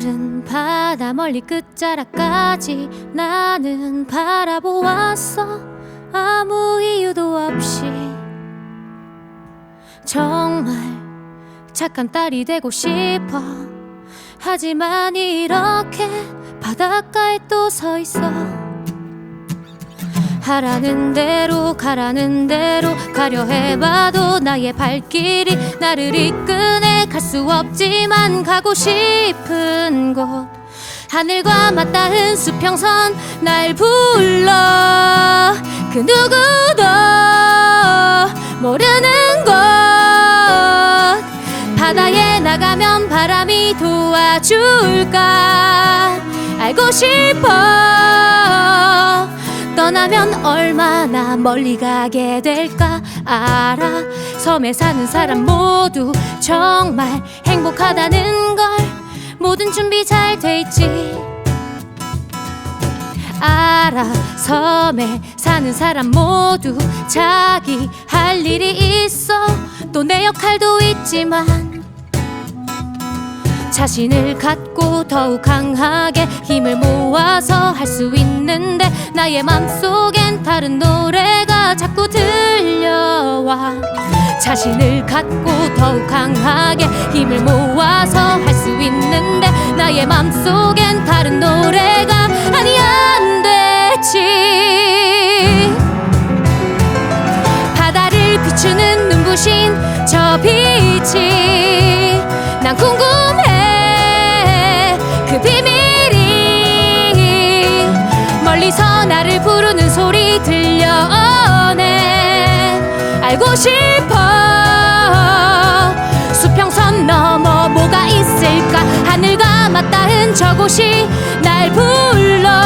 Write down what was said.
푸른 바다 멀리 끝자락까지 나는 바라보았어. 아무 이유도 없이. 정말 착한 딸이 되고 싶어. 하지만 이렇게 바닷가에 또 서 있어. 하라는 대로 가라는 대로 가려 해봐도 나의 발길이 나를 이끄네 갈 수 없지만 가고 싶은 곳. 하늘과 맞닿은 수평선 날 불러. 그 누구도 모르는 곳. 바다에 나가면 바람이 도와줄까? 알고 싶어 떠나면 얼마나 멀리 가게 될까? 알아. 섬에 사는 사람 모두 정말 행복하다는 걸. 모든 준비 잘 돼 있지. 알아. 섬에 사는 사람 모두 자기 할 일이 있어. 또 내 역할도 있지만 자신을 갖고 더욱 강하게 힘을 모아서 할 수 있는데 나의 맘속엔 다른 노래가 자꾸 들려와. 자신을 갖고 더욱 강하게 힘을 모아서 할 수 있는데 나의 맘속엔 다른 노래가 아니 안 되지. 바다를 비추는 눈부신 저 빛이 난 궁금해 싶어. 수평선 넘어 뭐가 있을까? 하늘과 맞닿은 저곳이 날 불러